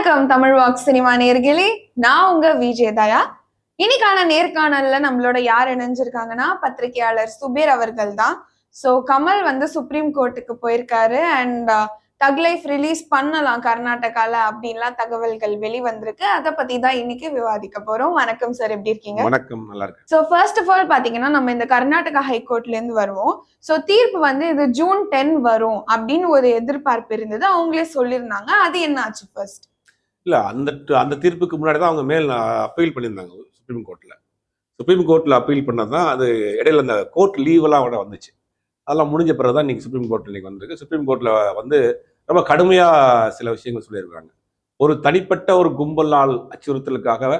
வணக்கம் Tamil walk cinema நேர்களே. நான் உங்க விஜய் தயா. இன்னைக்கான நேர்காணல்ல நம்மளோட யார் இணைஞ்சிருக்காங்கன்னா பத்திரிகையாளர் சுபீர் அவர்கள் தான். ஸோ கமல் வந்து சுப்ரீம் கோர்ட்டுக்கு போயிருக்காரு. அண்ட் தக் லைஃப் ரிலீஸ் பண்ணலாம் கர்நாடகால அப்படின்லாம் தகவல்கள் வெளிவந்திருக்கு. அதை பத்தி தான் இன்னைக்கு விவாதிக்க போறோம். வணக்கம் சார் எப்படி இருக்கீங்க? வணக்கம் நல்லா இருக்கு ஸோ ஃபர்ஸ்ட் ஆஃப் ஆல் பாத்தீங்கன்னா நம்ம இந்த கர்நாடகா ஹைகோர்ட்ல இருந்து வருவோம். ஸோ தீர்ப்பு வந்து இது ஜூன் டென் வரும் அப்படின்னு ஒரு எதிர்பார்ப்பு இருந்தது. அவங்களே சொல்லியிருந்தாங்க. அது என்ன ஆச்சு ஃபர்ஸ்ட் இல்லை அந்த அந்த தீர்ப்புக்கு முன்னாடி தான் அவங்க மேல் அப்பீல் பண்ணியிருந்தாங்க சுப்ரீம் கோர்ட்டில் சுப்ரீம் கோர்ட்டில் அப்பீல் பண்ணதான் அது இடையில அந்த கோர்ட் லீவெல்லாம் அவட வந்துச்சு. அதெல்லாம் முடிஞ்ச பிறகு தான் இன்னைக்கு சுப்ரீம் கோர்ட்டில் இன்றைக்கி வந்திருக்கு. சுப்ரீம் கோர்ட்டில் வந்து ரொம்ப கடுமையாக சில விஷயங்கள் சொல்லியிருக்காங்க. ஒரு தனிப்பட்ட ஒரு கும்பலால் அச்சுறுத்தலுக்காக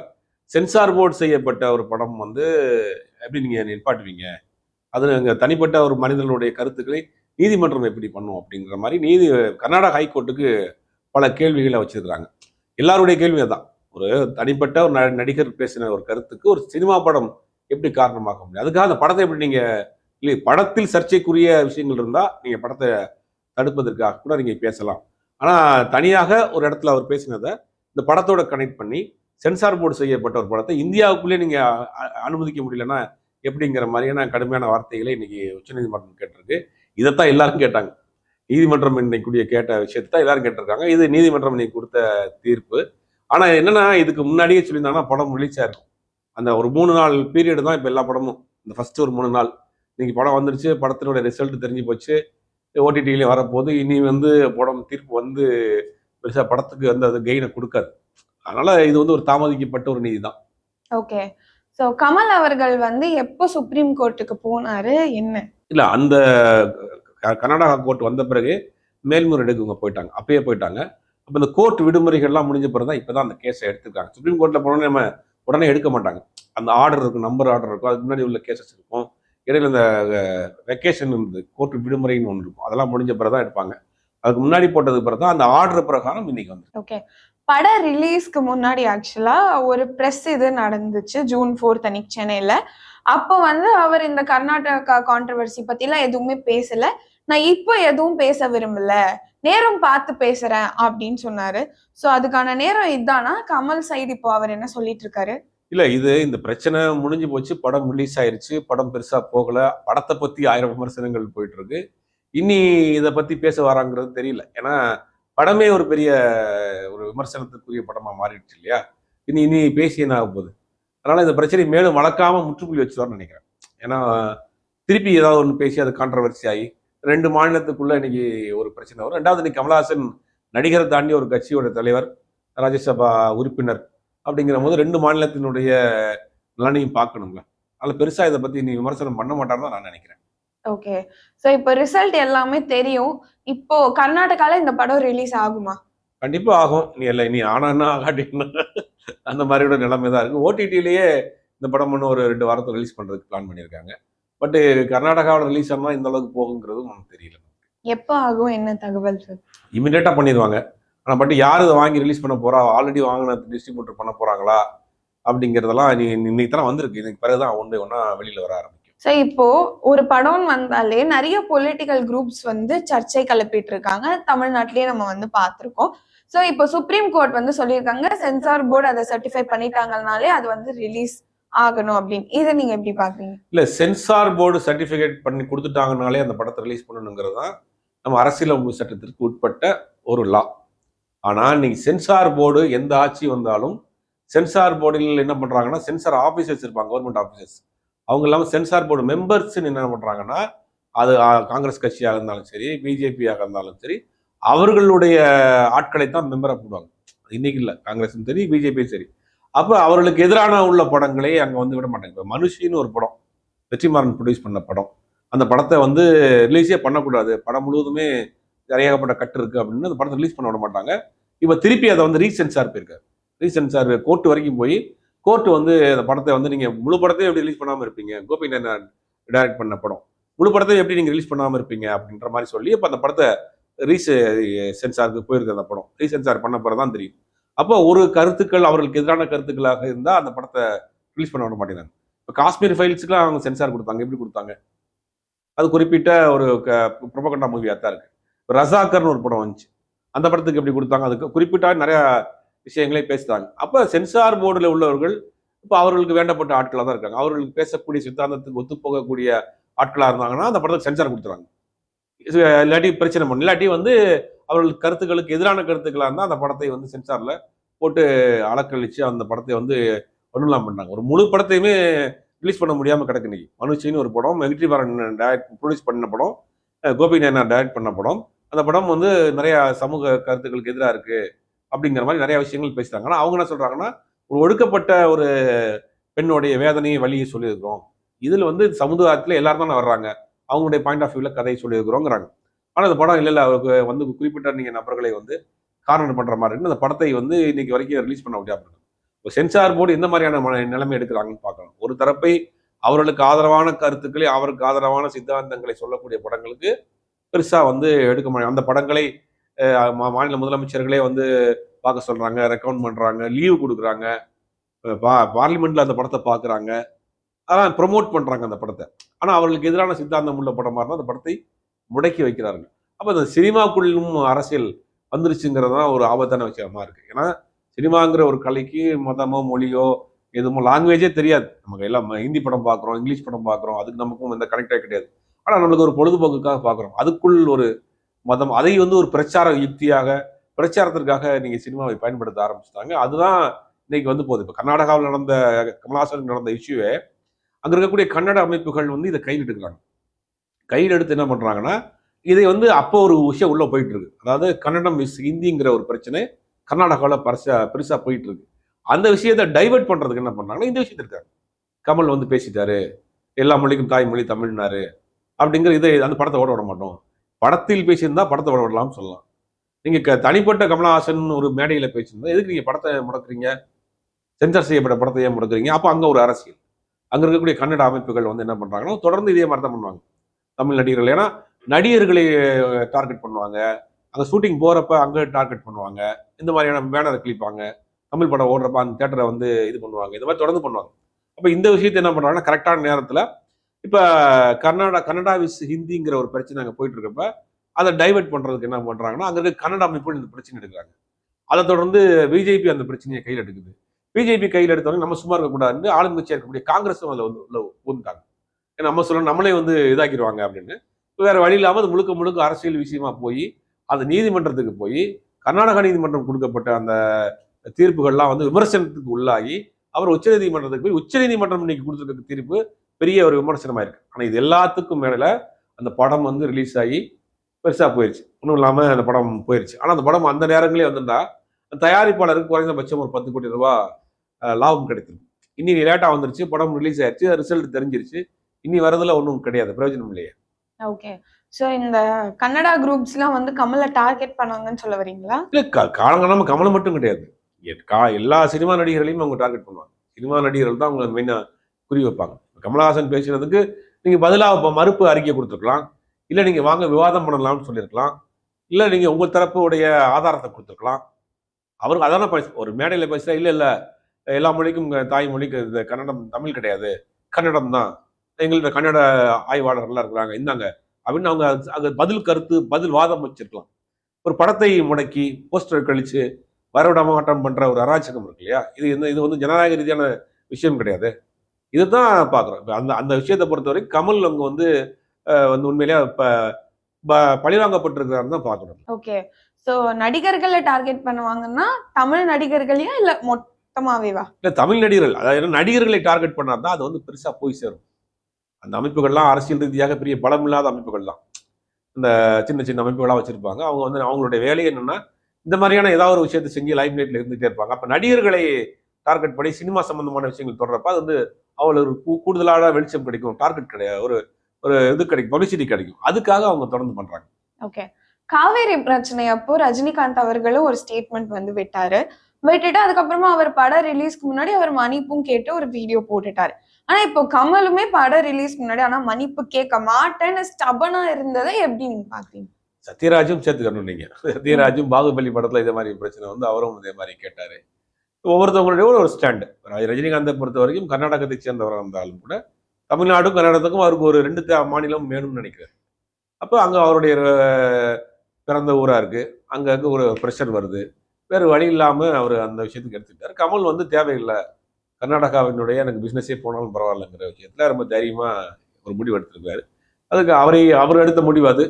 சென்சார் போர்டு செய்யப்பட்ட ஒரு படம் வந்து எப்படி நீங்கள் நிற்பாட்டுவீங்க அது அங்கே தனிப்பட்ட ஒரு மனிதனுடைய கருத்துக்களை நீதிமன்றம் எப்படி பண்ணும் அப்படிங்கிற மாதிரி நீதி கர்நாடக ஹைகோர்ட்டுக்கு பல கேள்விகளை வச்சிருக்கிறாங்க. எல்லாருடைய கேள்வி அதான். ஒரு தனிப்பட்ட ஒரு ந- நடிகர் பேசின ஒரு கருத்துக்கு ஒரு சினிமா படம் எப்படி காரணமாக முடியும் அதுக்காக அந்த படத்தை எப்படி நீங்க இல்லை படத்தில் சர்ச்சைக்குரிய விஷயங்கள் இருந்தா நீங்க படத்தை தடுப்பதற்காக கூட நீங்க பேசலாம். ஆனா தனியாக ஒரு இடத்துல அவர் பேசினதை இந்த படத்தோட கனெக்ட் பண்ணி சென்சார் போர்டு செய்யப்பட்ட ஒரு படத்தை இந்தியாவுக்குள்ளே நீங்க அனுமதிக்க முடியலன்னா எப்படிங்கிற மாதிரியான கடுமையான வார்த்தைகளை இன்னைக்கு உச்சநீதிமன்றம் கேட்டிருக்கு. இதைத்தான் எல்லாரும் கேட்டாங்க. நீதிமன்றம் இன்னைக்குரிய கேட்ட விஷயத்தை தான் எல்லாரும் கேட்டிருக்காங்க. இது நீதிமன்றம் இன்னைக்கு கொடுத்த தீர்ப்பு. ஆனா என்னன்னா இதுக்கு முன்னாடியே சொல்லியிருந்தாங்கன்னா படம் ரிலீஸ் ஆயிருக்கும் அந்த ஒரு மூணு நாள் பீரியட் தான் இப்போ எல்லா படமும். இந்த ஃபர்ஸ்ட் ஒரு மூணு நாள். இன்னைக்கு படம் வந்துருச்சு படத்தினுடைய ரிசல்ட் தெரிஞ்சு போச்சு. ஓடிடியிலையும் வரப்போகுது. இனி வந்து படம் தீர்ப்பு வந்து பெருசா படத்துக்கு வந்து அது கெயினை கொடுக்காது. அதனால இது வந்து ஒரு தாமதிக்கப்பட்ட ஒரு நீதி தான் ஓகே ஸோ கமல் அவர்கள் வந்து எப்போ சுப்ரீம் கோர்ட்டுக்கு போனாரு? என்ன? இல்ல அந்த கர்நாடகா கோர்ட் வந்த பிறகு மேல்முறையீடுக்கு இவங்க போயிட்டாங்க. அப்பயே போயிட்டாங்க. அப்போ இந்த கோர்ட் விடுமுறைகள்லாம் முடிஞ்ச பிறகு தான் இப்போ தான் அந்த கேஸை எடுத்திருக்காங்க. சுப்ரீம் கோர்ட்டில் போனோடனே நம்ம உடனே எடுக்க மாட்டாங்க. அந்த ஆர்டர் இருக்கும் நம்பர் ஆர்டர் இருக்கும். அதுக்கு முன்னாடி உள்ள கேசஸ் இருக்கும். இடையில இந்த வெக்கேஷன் இருந்தது கோர்ட் விடுமுறைன்னு ஒன்று இருக்கும். அதெல்லாம் முடிஞ்ச பிறகு தான் எடுப்பாங்க. அதுக்கு முன்னாடி போட்டதுக்கு பிறகு தான் அந்த ஆர்டர் பிரகாரம் இன்னைக்கு வந்து ஓகே. பட ரிலீஸ்க்கு முன்னாடி ஆக்சுவலா ஒரு ப்ரெஸ் இது நடந்துச்சு ஜூன் ஃபோர்த் அன்னைக்கு சென்னையில. அப்போ வந்து அவர் இந்த கர்நாடகா கான்ட்ரவர்சி பற்றிலாம் எதுவுமே பேசல. நான் இப்போ எதுவும் பேச விரும்பல. நேரம் பார்த்து பேசுறேன் அப்படின்னு சொன்னாரு. சோ அதுக்கான நேரம் இதுதானா கமல் சைடு இப்போ அவர் என்ன சொல்லிட்டு இருக்காரு இல்ல இது இந்த பிரச்சனை முடிஞ்சு போச்சு. படம் ரிலீஸ் ஆயிருச்சு. படம் பெருசா போகல. படத்தை பத்தி ஆயிரம் விமர்சனங்கள் போயிட்டு இருக்கு இனி இதை பத்தி பேச வராங்கிறது தெரியல. ஏன்னா படமே ஒரு பெரிய ஒரு விமர்சனத்துக்குரிய படமா மாறிடுச்சு இல்லையா? இனி இனி பேசி என்ன ஆக போகுது? அதனால இந்த பிரச்சனை மேலும் வளர்க்காம முற்றுப்புள்ளி வச்சுதான்னு நினைக்கிறேன். ஏன்னா திருப்பி ஏதாவது ஒன்று பேசி அது கான்ட்ரவர்சி ஆகி ரெண்டு மாநிலத்துக்குள்ள இன்னைக்கு ஒரு பிரச்சனை வரும். ரெண்டாவது இன்னைக்கு கமலஹாசன் நடிகரை தாண்டி ஒரு கட்சியோட தலைவர் ராஜ்யசபா உறுப்பினர் அப்படிங்கிற போது ரெண்டு மாநிலத்தினுடைய நலனையும் பார்க்கணுங்க அதில் பெருசா இதை பத்தி நீ விமர்சனம் பண்ண மாட்டாருன்னு தான் நான் நினைக்கிறேன். ஓகே. சோ இப்போ ரிசல்ட் எல்லாமே தெரியும். இப்போ கர்நாடகால இந்த படம் ரிலீஸ் ஆகுமா? கண்டிப்பா ஆகும். நீ இல்லை நீ ஆனான்னா ஆகாட்டின்னா அந்த மாதிரியோட நிலைமை தான் இருக்கு ஓடிடிலேயே இந்த படம் இன்னும் ஒரு ரெண்டு வாரத்தை ரிலீஸ் பண்றதுக்கு பிளான் பண்ணியிருக்காங்க. பட் கர்நாடகாவோட ரிலீஸ் ஆனால் இந்த அளவுக்கு போகுங்கிறதும் நமக்கு தெரியல. எப்போ ஆகும்? என்ன தகவல் சார் இமிடியேட்டா பண்ணிடுவாங்க. ஆனா பட் யார் இதை வாங்கி ரிலீஸ் பண்ண போறா? ஆல்ரெடி வாங்கின டிஸ்ட்ரிபியூட்டர் பண்ண போறாங்களா? அப்படிங்கிறதெல்லாம் இன்னைக்கு தான் வந்திருக்கு. இதுக்கு பிறகுதான் ஒன்று ஒன்றா வெளியில வர ஆரம்பிக்கும். சோ இப்போ ஒரு படம் வந்தாலே நிறைய பொலிட்டிக்கல் குரூப்ஸ் வந்து சர்ச்சை கிளப்பிட்டு இருக்காங்க தமிழ்நாட்டிலேயே நம்ம வந்து பார்த்திருக்கோம். சோ இப்போ சுப்ரீம் கோர்ட் வந்து சொல்லியிருக்காங்க சென்சார் போர்டு அதை சர்டிஃபை பண்ணிட்டாங்கனாலே அது வந்து ரிலீஸ் ஆகணும் அப்படின்னு. இதை நீங்க எப்படி பாக்குறீங்க இல்ல சென்சார் போர்டு சர்டிபிகேட் பண்ணி கொடுத்துட்டாங்கனாலே அந்த படத்தை ரிலீஸ் பண்ணணுங்கிறது தான் நம்ம அரசியலமைப்பு சட்டத்திற்கு உட்பட்ட ஒரு லா ஆனால் இன்னைக்கு சென்சார் போர்டு எந்த ஆட்சி வந்தாலும் சென்சார் போர்டில் என்ன பண்றாங்கன்னா சென்சார் ஆஃபீஸர்ஸ் இருப்பாங்க கவர்மெண்ட் ஆஃபீஸர்ஸ் அவங்க இல்லாமல் சென்சார் போர்டு மெம்பர்ஸ் என்ன பண்றாங்கன்னா அது காங்கிரஸ் கட்சியாக இருந்தாலும் சரி பிஜேபியாக இருந்தாலும் சரி அவர்களுடைய ஆட்களை தான் மெம்பராக போடுவாங்க. இன்னைக்கு இல்லை காங்கிரஸும் சரி பிஜேபியும் சரி. அப்போ அவர்களுக்கு எதிரான உள்ள படங்களே அங்கே வந்து விட மாட்டாங்க. இப்போ மனுஷின்னு ஒரு படம் வெற்றிமாறன் ப்ரொடியூஸ் பண்ண படம். அந்த படத்தை வந்து ரிலீஸே பண்ணக்கூடாது. படம் முழுவதுமே நிறையப்பட்ட கட்டு இருக்குது அப்படின்னு அந்த படத்தை ரிலீஸ் பண்ண விட மாட்டாங்க. இப்போ திருப்பி அதை வந்து ரீசென்சார் போயிருக்காரு. ரீசென்சார் கோர்ட் வரைக்கும் போய் கோர்ட் வந்து அந்த படத்தை வந்து நீங்கள் முழு படத்தையும் எப்படி ரிலீஸ் பண்ணாமல் இருப்பீங்க? கோபி டைரக்ட் பண்ண படம். முழு படத்தையும் எப்படி நீங்கள் ரிலீஸ் பண்ணாமல் இருப்பீங்க? அப்படின்ற மாதிரி சொல்லி இப்போ அந்த படத்தை ரீசென்சாருக்கு சென்சாருக்கு போயிருக்கு அந்த படம். ரீசென்சார் பண்ண போகிறதான் தெரியும். அப்போ ஒரு கருத்துக்கள் அவர்களுக்கு எதிரான கருத்துக்களாக இருந்தால் அந்த படத்தை ரிலீஸ் பண்ண விட மாட்டேங்கிறாங்க. இப்போ காஷ்மீர் ஃபைல்ஸுக்குலாம் அவங்க சென்சார் கொடுத்தாங்க. எப்படி கொடுத்தாங்க? அது குறிப்பிட்ட ஒரு க ப்ரொபகண்டா மூவியாக தான் இருக்கு. இப்ப ரசாக்கர்னு ஒரு படம் வந்துச்சு. அந்த படத்துக்கு எப்படி கொடுத்தாங்க? அதுக்கு குறிப்பிட்ட நிறையா விஷயங்களே பேசுகிறாங்க அப்போ சென்சார் போர்டில் உள்ளவர்கள் இப்போ அவர்களுக்கு வேண்டப்பட்ட ஆட்களாக தான் இருக்காங்க. அவர்களுக்கு பேசக்கூடிய சித்தாந்தத்துக்கு ஒத்துப்போகக்கூடிய ஆட்களாக இருந்தாங்கன்னா அந்த படத்துக்கு சென்சார் கொடுத்துறாங்க. இது இல்லாட்டி பிரச்சனை பண்ணும் இல்லாட்டி வந்து அவர்கள் கருத்துக்களுக்கு எதிரான கருத்துக்களாக இருந்தால் அந்த படத்தை வந்து சென்சாரில் போட்டு அலக்கழிச்சு அந்த படத்தை வந்து ஒன்றுலாம் பண்ணாங்க ஒரு முழு படத்தையுமே ரிலீஸ் பண்ண முடியாமல் கிடக்கு இன்னைக்கு. மனுஷின்னு ஒரு படம் வெற்றி பாரன் டைரக்ட் ப்ரொடியூஸ் பண்ண படம் கோபி நாயனார் டைரக்ட் பண்ண படம். அந்த படம் வந்து நிறைய சமூக கருத்துக்களுக்கு எதிராக இருக்கு அப்படிங்கிற மாதிரி நிறைய விஷயங்கள் பேசுறாங்க. ஆனால் அவங்க என்ன சொல்றாங்கன்னா ஒரு ஒடுக்கப்பட்ட ஒரு பெண்ணுடைய வேதனையை வழியை சொல்லியிருக்கிறோம். இதில் வந்து சமுதாயத்தில் எல்லாரும் தானே வர்றாங்க. அவங்களுடைய பாயிண்ட் ஆஃப் வியூவில் கதையை சொல்லியிருக்கிறோங்கிறாங்க. ஆனால் அந்த படம் இல்லை இல்லை அவருக்கு வந்து குறிப்பிட்ட நீங்கள் நபர்களை வந்து காரணம் பண்ணுற மாதிரி இருக்கு. அந்த படத்தை வந்து இன்னைக்கு வரைக்கும் ரிலீஸ் பண்ண முடியாது இப்போ சென்சார் போர்டு எந்த மாதிரியான நிலைமை எடுக்கிறாங்கன்னு பார்க்கலாம். ஒரு தரப்பை அவர்களுக்கு ஆதரவான கருத்துக்களை அவருக்கு ஆதரவான சித்தாந்தங்களை சொல்லக்கூடிய படங்களுக்கு பெருசாக வந்து எடுக்க முடியும் அந்த படங்களை மா- மாநில முதலமைச்சர்களே வந்து பார்க்க சொல்கிறாங்க ரெக்கமெண்ட் பண்ணுறாங்க லீவு கொடுக்குறாங்க. பா- பார்லிமெண்ட்டில் அந்த படத்தை பார்க்குறாங்க. அதான் ப்ரொமோட் பண்ணுறாங்க அந்த படத்தை. ஆனால் அவர்களுக்கு எதிரான சித்தாந்தம் உள்ள படமாக இருந்தால் அந்த படத்தை முடக்கி வைக்கிறார்கள். அப்போ அந்த சினிமாக்குள்ளும் அரசியல் வந்துருச்சுங்கிறது தான் ஒரு ஆபத்தான விஷயமா இருக்குது ஏன்னா சினிமாங்கிற ஒரு கலைக்கு மதமோ மொழியோ எதுமோ லாங்குவேஜே தெரியாது. நமக்கு எல்லாம் ஹிந்தி படம் பார்க்குறோம் இங்கிலீஷ் படம் பார்க்குறோம் அதுக்கு நமக்கும் எந்த கனெக்டே கிடையாது. ஆனால் நம்மளுக்கு ஒரு பொழுதுபோக்குக்காக பார்க்குறோம். அதுக்குள் ஒரு மதம் அதை வந்து ஒரு பிரச்சார யுக்தியாக பிரச்சாரத்திற்காக நீங்கள் சினிமாவை பயன்படுத்த ஆரம்பிச்சிட்டாங்க. அதுதான் இன்னைக்கு வந்து போகுது. இப்போ கர்நாடகாவில் நடந்த கமலாசன் நடந்த இஷ்யூவே அங்கே இருக்கக்கூடிய கன்னட அமைப்புகள் வந்து இதை கையிலிட்டுக்கிறாங்க கையில் எடுத்து என்ன பண்ணுறாங்கன்னா இதை வந்து அப்போ ஒரு விஷயம் உள்ளே போயிட்டுருக்கு. அதாவது கன்னடம் மிஸ் ஹிந்திங்கிற ஒரு பிரச்சனை கர்நாடகாவில் பெருசா பெருசாக போயிட்டுருக்கு. அந்த விஷயத்தை டைவர்ட் பண்ணுறதுக்கு என்ன பண்ணுறாங்கன்னா இந்த விஷயத்த இருக்காங்க கமல் வந்து பேசிட்டாரு. எல்லா மொழிக்கும் தாய்மொழி தமிழ்னாரு. அப்படிங்கிற இதை அந்த படத்தை ஓட விட மாட்டோம். படத்தில் பேசியிருந்தா படத்தை ஓட விடலாம்னு சொல்லலாம். நீங்கள் க- தனிப்பட்ட கமலஹாசன் ஒரு மேடையில் பேசியிருந்தா எதுக்கு நீங்கள் படத்தை முடக்குறீங்க? சென்சார் செய்யப்பட்ட படத்தை ஏன் முடக்குறீங்க? அப்போ அங்கே ஒரு அரசியல். அங்கே இருக்கக்கூடிய கன்னட அமைப்புகள் வந்து என்ன பண்ணுறாங்கன்னா தொடர்ந்து இதே மாதிரி தான் பண்ணுவாங்க. தமிழ் நடிகர்கள். ஏன்னா நடிகர்களை டார்கெட் பண்ணுவாங்க. அந்த ஷூட்டிங் போகிறப்ப அங்கே டார்கெட் பண்ணுவாங்க. இந்த மாதிரியான பேனரை கிளிப்பாங்க தமிழ் படம் ஓடுறப்ப அந்த தேட்டரை வந்து இது பண்ணுவாங்க. இந்த மாதிரி தொடர்ந்து பண்ணுவாங்க. அப்போ இந்த விஷயத்தை என்ன பண்ணுறாங்கன்னா கரெக்டான நேரத்தில் இப்போ கர்நாடகா கன்னடா விஸ் ஹிந்திங்கிற ஒரு பிரச்சனை அங்கே போயிட்டு இருக்கப்ப அதை டைவர்ட் பண்ணுறதுக்கு என்ன பண்ணுறாங்கன்னா அங்கே இருக்க கன்னட அமைப்புகள் இந்த பிரச்சனை எடுக்கிறாங்க. அதை தொடர்ந்து பிஜேபி அந்த பிரச்சனையை கையில் எடுக்குது. பிஜேபி கையில் எடுத்தவங்க நம்ம சும்மா இருக்கக்கூடாதுன்னு ஆளுங்கட்சியாக இருக்கக்கூடிய காங்கிரஸும் அதில் வந்து உள்ள பூந்துட்டாங்க நம்ம சொல்ல நம்மளே வந்து இதாக்கிடுவாங்க அப்படின்னு. வேற வழி இல்லாமல் அது முழுக்க முழுக்க அரசியல் விஷயமா போய் அது நீதிமன்றத்துக்கு போய் கர்நாடகா நீதிமன்றம் கொடுக்கப்பட்ட அந்த தீர்ப்புகள்லாம் வந்து விமர்சனத்துக்கு உள்ளாகி அவர் உச்சநீதிமன்றத்துக்கு போய் உச்சநீதிமன்றம் இன்னைக்கு கொடுத்துருக்க தீர்ப்பு பெரிய ஒரு விமர்சனமா இருக்கு. ஆனா இது எல்லாத்துக்கும் மேல அந்த படம் வந்து ரிலீஸ் ஆகி பெருசா போயிருச்சு. ஒன்றும் இல்லாமல் அந்த படம் போயிருச்சு. ஆனால் அந்த படம் அந்த நேரங்களே வந்திருந்தா அந்த தயாரிப்பாளருக்கு குறைந்தபட்சம் ஒரு பத்து கோடி ரூபாய் லாபம் கிடைத்திருக்கு இன்னைக்கு லேட்டாக வந்துருச்சு படம் ரிலீஸ் ஆயிடுச்சு ரிசல்ட் தெரிஞ்சிருச்சு. இனி வரதுல ஒன்றும் கிடையாது பிரயோஜனம் இல்லையே. ஓகே சோ இந்த கன்னடா குரூப்ஸ்லாம் வந்து கமலை டார்கெட் பண்ணாங்கன்னு சொல்ல வரீங்களா? இல்ல கா- காலங்காலமா கமலம் மட்டும் கிடையாது. கா- எல்லா சினிமா நடிகர்களையும் அவங்க டார்கெட் பண்ணுவாங்க. சினிமா நடிகர்கள் தான் அவங்க மெயினா குறி வைப்பாங்க. கமலஹாசன் பேசுறதுக்கு நீங்க பதிலா இப்ப மறுப்பு அறிக்கை கொடுத்துருக்கலாம். இல்ல நீங்க வாங்க விவாதம் பண்ணலாம்னு சொல்லியிருக்கலாம். இல்ல நீங்க உங்க தரப்புடைய ஆதாரத்தை கொடுத்துருக்கலாம். அவருக்கு அதான பேச ஒரு மேடையில பேசுறா இல்ல இல்ல எல்லா மொழிக்கும் தாய்மொழிக்கு இது கன்னடம் தமிழ் கிடையாது. கன்னடம் தான். எங்கள்ட்ட கன்னட ஆய்வாளர்கள்லாம் இருக்கிறாங்க. இந்தாங்க. அப்படின்னு அவங்க அது பதில் கருத்து பதில் வாதம் வச்சிருக்கலாம். ஒரு படத்தை முடக்கி போஸ்டர் கழிச்சு வரவிடமாட்டம் பண்ற ஒரு அராஜகம் இருக்கு இல்லையா? இது இந்த இது வந்து ஜனநாயக ரீதியான விஷயம் கிடையாது. இதுதான் பாக்குறோம் இப்ப அந்த அந்த விஷயத்தை பொறுத்தவரை கமல் அவங்க வந்து வந்து உண்மையிலேயே இப்ப பழிவாங்கப்பட்டிருக்கிறாருன்னு தான் பார்க்கணும் ஓகே. சோ நடிகர்களை டார்கெட் பண்ணுவாங்கன்னா தமிழ் நடிகர்களையா இல்ல மொத்தமாவேவா? இல்ல தமிழ் நடிகர்கள் அதாவது நடிகர்களை டார்கெட் பண்ணாதான் அது வந்து பெருசா போய் சேரும். அந்த அமைப்புகள்லாம் அரசியல் ரீதியாக பெரிய பலம் இல்லாத அமைப்புகள் தான் இந்த சின்ன சின்ன அமைப்புகளாக வச்சுருப்பாங்க. அவங்க வந்து அவங்களுடைய வேலை என்னென்னா இந்த மாதிரியான ஏதாவது ஒரு விஷயத்தை செஞ்சு லைஃப் நைட்டில் இருந்துகிட்டே இருப்பாங்க. அப்போ நடிகர்களை டார்கெட் பண்ணி சினிமா சம்மந்தமான விஷயங்கள் தொடர்றப்ப அது வந்து அவங்களுக்கு ஒரு கூடுதலான வெளிச்சம் கிடைக்கும். டார்கெட் கிடையாது. ஒரு ஒரு இது கிடைக்கும். பப்ளிசிட்டி கிடைக்கும். அதுக்காக அவங்க தொடர்ந்து பண்றாங்க. ஓகே காவேரி பிரச்சனை அப்போ ரஜினிகாந்த் அவர்களும் ஒரு ஸ்டேட்மெண்ட் வந்து விட்டாரு. விட்டுட்டு அதுக்கப்புறமா அவர் படம் ரிலீஸ்க்கு முன்னாடி அவர் மன்னிப்பும் கேட்டு ஒரு வீடியோ போட்டுட்டாரு. ஆனா இப்போ கமலுமே படம் ரிலீஸ் முன்னாடி ஆனா மன்னிப்பு கேட்க மாட்டேன்னு ஸ்டபனா இருந்ததை எப்படி நீங்க பாக்குறீங்க சத்யராஜும் சேர்த்துக்கணும் நீங்க. சத்யராஜும் பாகுபலி படத்துல இதே மாதிரி பிரச்சனை வந்து அவரும் இதே மாதிரி கேட்டாரு. ஒவ்வொருத்தவங்களுடைய ஒரு ஸ்டாண்டு ரஜினிகாந்தை பொறுத்த வரைக்கும் கர்நாடகத்தை சேர்ந்தவராக இருந்தாலும் கூட தமிழ்நாடும் கர்நாடகத்துக்கும் அவருக்கு ஒரு ரெண்டு மாநிலம் வேணும்னு நினைக்கிறார். அப்போ அங்கே அவருடைய பிறந்த ஊராக இருக்கு. அங்கே ஒரு ப்ரெஷர் வருது. வேறு வழி இல்லாமல் அவர் அந்த விஷயத்துக்கு எடுத்துக்கிட்டார். கமல் வந்து தேவையில்லை. கர்நாடகாவினுடைய எனக்கு பிஸ்னஸே போனாலும் பரவாயில்லைங்கிற விஷயத்தில் ரொம்ப தைரியமாக ஒரு முடிவு எடுத்திருக்காரு. அதுக்கு அவரை அவர் எடுத்த முடிவு அது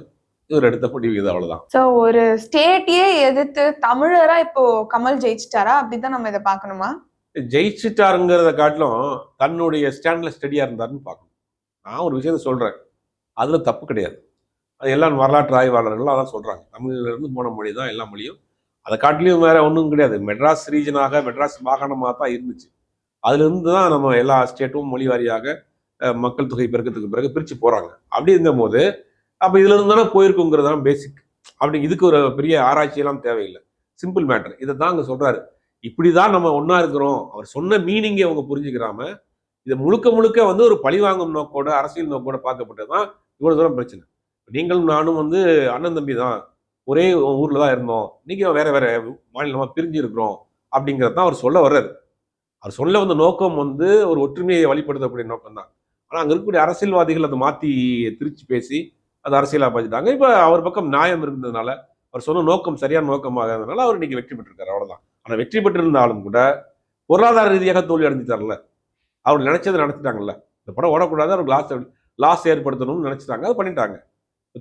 இவர் எடுத்த முடிவு இது அவ்வளோதான் சோ ஒரு ஸ்டேட்டையே எதிர்த்து தமிழரா இப்போ கமல் ஜெயிச்சிட்டாரா? அப்படிதான் நம்ம இதை பார்க்கணுமா? ஜெயிச்சிட்டாருங்கிறத காட்டிலும் தன்னுடைய ஸ்டாண்டில் ஸ்டடியாக இருந்தாருன்னு பார்க்கணும். நான் ஒரு விஷயத்த சொல்கிறேன் அதில் தப்பு கிடையாது. அது எல்லாம் வரலாற்று ஆய்வாளர்களும் அதான் சொல்கிறாங்க தமிழ்ல இருந்து போன மொழி தான் எல்லா மொழியும். அதை காட்டிலையும் வேற ஒன்றும் கிடையாது. மெட்ராஸ் ரீஜனாக மெட்ராஸ் மாகாணமாக தான் இருந்துச்சு. அதுலேருந்து தான் நம்ம எல்லா ஸ்டேட்டும் மொழி வாரியாக மக்கள் தொகை பெருக்கத்துக்கு பிறகு பிரித்து போகிறாங்க அப்படி இருந்தபோது அப்போ இதுலேருந்து தானே போயிருக்குங்கிறது தான் பேசிக் அப்படி இதுக்கு ஒரு பெரிய ஆராய்ச்சியெல்லாம் தேவையில்லை. சிம்பிள் மேட்டர் இதை தான் அங்கே சொல்கிறாரு இப்படி தான் நம்ம ஒன்றா இருக்கிறோம். அவர் சொன்ன மீனிங்கை அவங்க புரிஞ்சுக்கிறாம இதை முழுக்க முழுக்க வந்து ஒரு பழிவாங்கும் நோக்கோட அரசியல் நோக்கோட பார்க்கப்பட்டதுதான் இவ்வளோ தூரம் பிரச்சனை. நீங்களும் நானும் வந்து அண்ணன் தம்பி தான். ஒரே ஊரில் தான் இருந்தோம். நீங்கள் வேற வேற மாநிலமாக பிரிஞ்சு இருக்கிறோம். அப்படிங்கிறது தான் அவர் சொல்ல வர்றாரு. அவர் சொல்ல வந்த நோக்கம் வந்து ஒரு ஒற்றுமையை வழிபடுத்தக்கூடிய நோக்கம் தான். ஆனால் அங்கே இருக்கக்கூடிய அரசியல்வாதிகள் அதை மாற்றி திருச்சி பேசி அது அரசியலாக பார்த்துட்டாங்க இப்போ அவர் பக்கம் நியாயம் இருந்ததுனால அவர் சொன்ன நோக்கம் சரியான நோக்கமாக இருந்ததுனால அவர் இன்னைக்கு வெற்றி பெற்றிருக்காரு அவ்வளோதான் ஆனால் வெற்றி பெற்றிருந்தாலும் கூட பொருளாதார ரீதியாக தோல்வி அடைஞ்சிட்டார்ல. அவர் நினைச்சதை நடத்திட்டாங்கல்ல. இந்த படம் ஓடக்கூடாது அவர் லாஸ் லாஸ் ஏற்படுத்தணும்னு நினைச்சிட்டாங்க அது பண்ணிட்டாங்க.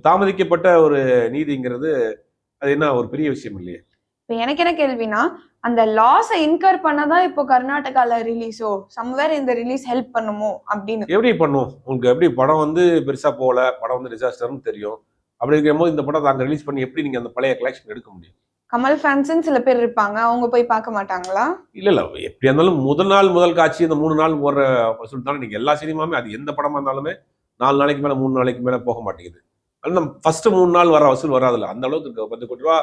தாமதிக்கப்பட்ட ஒரு நீதிங்கிறது அது என்ன ஒரு பெரிய விஷயம் இல்லையே. இப்போ எனக்கு என்ன கேள்வினா அந்த லாஸை இன்கர் பண்ணதான் இப்போ கர்நாடகால ரிலீஸோ சம்வேர் இந்த ரிலீஸ் ஹெல்ப் பண்ணுமோ அப்படின்னு. எப்படி பண்ணும்? உங்களுக்கு எப்படி படம் வந்து பெருசா போகல படம் வந்து டிசாஸ்டர்னு தெரியும். அப்படி இருக்கும்போது இந்த படத்தை அங்கே ரிலீஸ் பண்ணி எப்படி நீங்க அந்த பழைய கலெக்ஷன் எடுக்க முடியும்? கமல் ஃபேன்ஸ்னு சில பேர் இருப்பாங்க அவங்க போய் பார்க்க மாட்டாங்களா? இல்ல இல்ல. எப்படி இருந்தாலும் முதல் நாள் முதல் காட்சி இந்த மூணு நாள் போடுற வசூல் தானே. நீங்க எல்லா சினிமாவுமே அது எந்த படமா இருந்தாலுமே நாலு நாளைக்கு மேல மூணு நாளைக்கு மேல போக மாட்டேங்குது. ஆனால் ஃபர்ஸ்ட் மூணு நாள் வர வசூல் வராதுல்ல. அந்த அளவுக்கு இருக்கு. பத்து கோடி ரூபா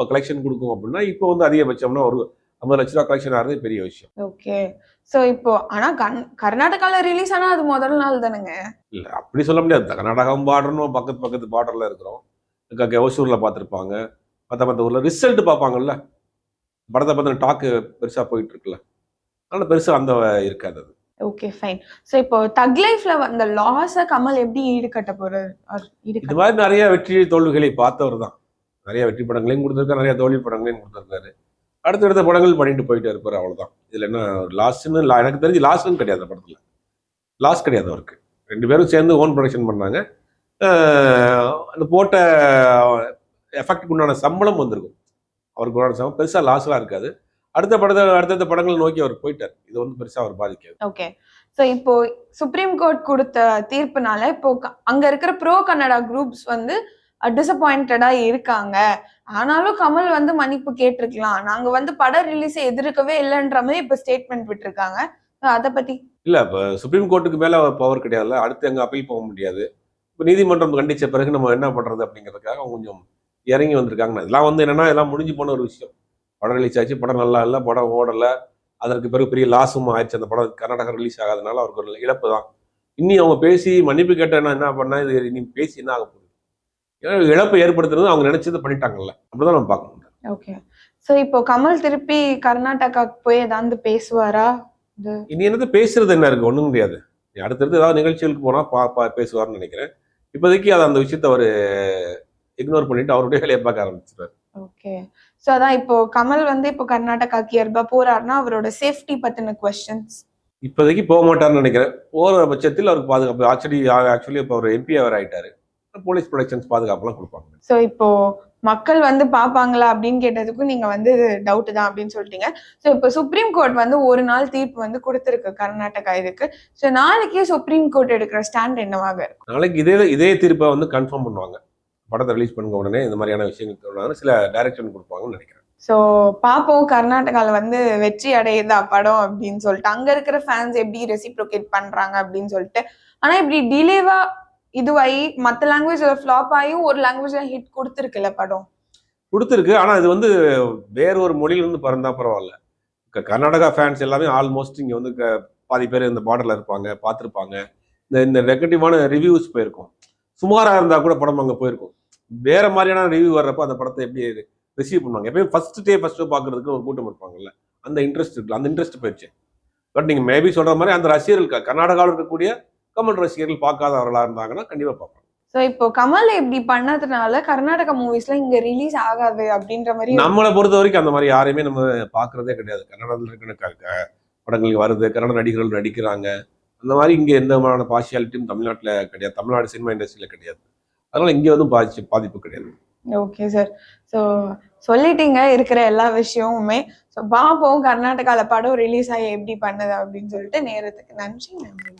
அப்போ கலெக்ஷன் கொடுக்கும் அப்படின்னா இப்போ வந்து அதிகபட்சம்னா ஒரு ஐம்பது லட்ச ரூபா கலெக்ஷன் ஆகிறது பெரிய விஷயம். ஓகே சோ இப்போ ஆனா கர்ந்- கர்நாடகால ரிலீஸ் ஆனா அது முதல் நாள் தானுங்க. இல்ல அப்படி சொல்ல முடியாது. கர்நாடகம் பார்டர்னும் பக்கத்து பக்கத்து பார்டர்ல இருக்கிறோம். ஒசூர்ல பார்த்துருப்பாங்க. மற்ற மற்ற ஊர்ல ரிசல்ட் பார்ப்பாங்கல்ல. படத்தை பத்தின டாக்கு பெருசா போயிட்டு இருக்குல்ல. அதனால பெருசா அந்த இருக்காது அது. ஓகே ஃபைன் சோ இப்போ தக் லைஃப்ல வந்த லாஸ கமல் எப்படி ஈடுகட்ட போறாரு? இது மாதிரி நிறைய வெற்றி தோல்விகளை பார்த்தவர் தான். நிறைய வெற்றி படங்களையும் கொடுத்துருக்காரு நிறைய தோல்வி படங்களையும் கொடுத்துருக்காரு. அடுத்தடுத்த படங்கள் பண்ணிட்டு போயிட்டு இருப்பார் அவ்வளோதான் இதில் என்ன லாஸ்ட்னு எனக்கு தெரிஞ்சு லாஸ்ட்னு கிடையாது அந்த படத்தில். லாஸ் கிடையாது அவருக்கு. ரெண்டு பேரும் சேர்ந்து ஓன் ப்ரொடக்ஷன் பண்ணாங்க. அந்த போட்ட எஃபெக்ட்டுக்கு உண்டான சம்பளம் வந்திருக்கும். அவருக்கு உண்டான சம்பளம் பெருசாக லாஸ்லாம் இருக்காது. அடுத்த படத்தை அடுத்தடுத்த படங்களை நோக்கி அவர் போயிட்டார். இது வந்து பெருசாக அவர் பாதிக்காது. ஓகே ஸோ இப்போ சுப்ரீம் கோர்ட் கொடுத்த தீர்ப்புனால இப்போ க- இருக்கிற ப்ரோ கன்னடா குரூப்ஸ் வந்து டிசப்பாயிண்டடா இருக்காங்க. ஆனாலும் கமல் வந்து மன்னிப்பு கேட்டிருக்கலாம். நாங்க வந்து படம் ரிலீஸ் எதிர்க்கவே இல்லைன்ற மாதிரி இப்ப ஸ்டேட்மெண்ட் விட்டுருக்காங்க. அதை பத்தி இல்ல இப்ப சுப்ரீம் கோர்ட்டுக்கு மேல பவர் கிடையாதுல்ல. அடுத்து எங்க அப்பீல் போக முடியாது. இப்போ நீதிமன்றம் கண்டிச்ச பிறகு நம்ம என்ன பண்றது அப்படிங்கிறதுக்காக அவங்க கொஞ்சம் இறங்கி வந்திருக்காங்க. இதெல்லாம் வந்து என்னன்னா இதெல்லாம் முடிஞ்சு போன ஒரு விஷயம். படம் ரிலீஸ் ஆச்சு படம் நல்லா இல்லை படம் ஓடல. அதற்கு பிறகு பெரிய லாஸும் ஆயிடுச்சு. அந்த படம் கர்நாடகா ரிலீஸ் ஆகாதனால அவருக்கு ஒரு இழப்பு தான். இன்னி அவங்க பேசி மன்னிப்பு கேட்டேன்னா என்ன பண்ணா இது இனி பேசி என்ன ஆக இழப்பு ஏற்படுத்துறது அவங்க நினைச்சதை பண்ணிட்டாங்கல்ல. அப்படிதான் நம்ம பார்க்கணும். ஓகே சோ இப்போ கமல் திருப்பி கர்நாடகாக்கு போய் ஏதாவது பேசுவாரா? இனி என்னது பேசுறது என்ன இருக்கு? ஒண்ணும் முடியாது அடுத்தடுத்து ஏதாவது நிகழ்ச்சிகளுக்கு போனா பா பா பேசுவார்னு நினைக்கிறேன். இப்போதைக்கு அதை அந்த விஷயத்த அவர் இக்னோர் பண்ணிட்டு அவருடைய வேலையை பார்க்க ஆரம்பிச்சிட்டாரு ஓகே சோ அதான் இப்போ கமல் வந்து இப்போ கர்நாடகாக்கு இயல்பா போறாருன்னா அவரோட சேஃப்டி பத்தின கொஸ்டின்ஸ் இப்போதைக்கு போக மாட்டார்னு நினைக்கிறேன். போகிற பட்சத்தில் அவருக்கு பாதுகாப்பு ஆக்சுவலி ஆக்சுவலி இப்போ அவர் எம்பி அவர் ஆயிட்டாரு. போலீஸ் ப்ரொடெக்ஷன்ஸ் பாதுகாப்புலாம் கொடுப்பாங்க. சோ இப்போ மக்கள் வந்து பாப்பாங்களா அப்படின்னு கேட்டதுக்கும் நீங்க வந்து டவுட் தான் அப்படின்னு சொல்லிட்டீங்க. சோ இப்போ சுப்ரீம் கோர்ட் வந்து ஒரு நாள் தீர்ப்பு வந்து கொடுத்திருக்கு கர்நாடகா இதுக்கு. சோ நாளைக்கே சுப்ரீம் கோர்ட் எடுக்கிற ஸ்டாண்ட் என்னவாக இருக்கும்? நாளைக்கு இதே இதே தீர்ப்பை வந்து கன்ஃபார்ம் பண்ணுவாங்க. படத்தை ரிலீஸ் பண்ணுங்க உடனே இந்த மாதிரியான விஷயங்கள் சில டைரக்ஷன் கொடுப்பாங்கன்னு நினைக்கிறேன். சோ பாப்போம் கர்நாடகால வந்து வெற்றி அடையுதா படம் அப்படின்னு சொல்லிட்டு. அங்க இருக்கிற ஃபேன்ஸ் எப்படி ரெசிப்ரோகேட் பண்றாங்க அப்படின்னு சொல்லிட்டு. ஆனா இப்படி டிலேவா இதுவாகி மற்ற லாங்குவேஜில் ஃப்ளாப் ஆகியும் ஒரு லாங்குவேஜில் ஹிட் கொடுத்துருக்குல்ல படம். கொடுத்துருக்கு. ஆனால் இது வந்து வேற ஒரு மொழியிலிருந்து பிறந்தா பரவாயில்ல. க- கர்நாடகா ஃபேன்ஸ் எல்லாமே ஆல்மோஸ்ட் இங்கே வந்து க- பாதி பேர் இந்த பார்டரில் இருப்பாங்க பார்த்துருப்பாங்க. இந்த இந்த நெகட்டிவான ரிவ்யூஸ் போயிருக்கும். சுமாராக இருந்தால் கூட படம் அங்கே போயிருக்கும். வேற மாதிரியான ரிவ்யூ வர்றப்போ அந்த படத்தை எப்படி ரிசீவ் பண்ணுவாங்க? எப்பயும் ஃபர்ஸ்ட் டே ஃபர்ஸ்ட் ஷோ பார்க்கறதுக்கு ஒரு கூட்டம் இருப்பாங்கல்ல. அந்த இன்ட்ரெஸ்ட் இருக்குல்ல அந்த இன்ட்ரெஸ்ட் போயிடுச்சு. பட் நீங்கள் மேபி சொல்கிற மாதிரி அந்த ரசிகர்கள் கர்நாடகாவில் இருக்கக்கூடிய கமல் ரசிகர்கள் பார்க்காதவர்களாக இருந்தாங்கன்னா கண்டிப்பாக பார்ப்பாங்க. சோ இப்போ கமல் இப்படி பண்ணதுனால கர்நாடகா மூவிஸ்ல இங்க ரிலீஸ் ஆகாது அப்படின்ற மாதிரி நம்மளை பொறுத்த வரைக்கும் அந்த மாதிரி யாரையுமே நம்ம பார்க்கறதே கிடையாது. கன்னடத்தில் இருக்கிற படங்களுக்கு வருது கன்னட நடிகர்கள் நடிக்கிறாங்க. அந்த மாதிரி இங்கே எந்த விதமான பார்ஷியாலிட்டியும் தமிழ்நாட்டில் கிடையாது. தமிழ்நாடு சினிமா இண்டஸ்ட்ரியில் கிடையாது. அதனால இங்கே வந்து பாதிச்சு பாதிப்பு கிடையாது. ஓகே சார் ஸோ சொல்லிட்டீங்க இருக்கிற எல்லா விஷயமுமே. ஸோ பார்ப்போம் கர்நாடகால படம் ரிலீஸ் ஆகி எப்படி பண்ணுது அப்படின்னு சொல்லிட்டு நேரத்துக்கு நன்றி நன்றி.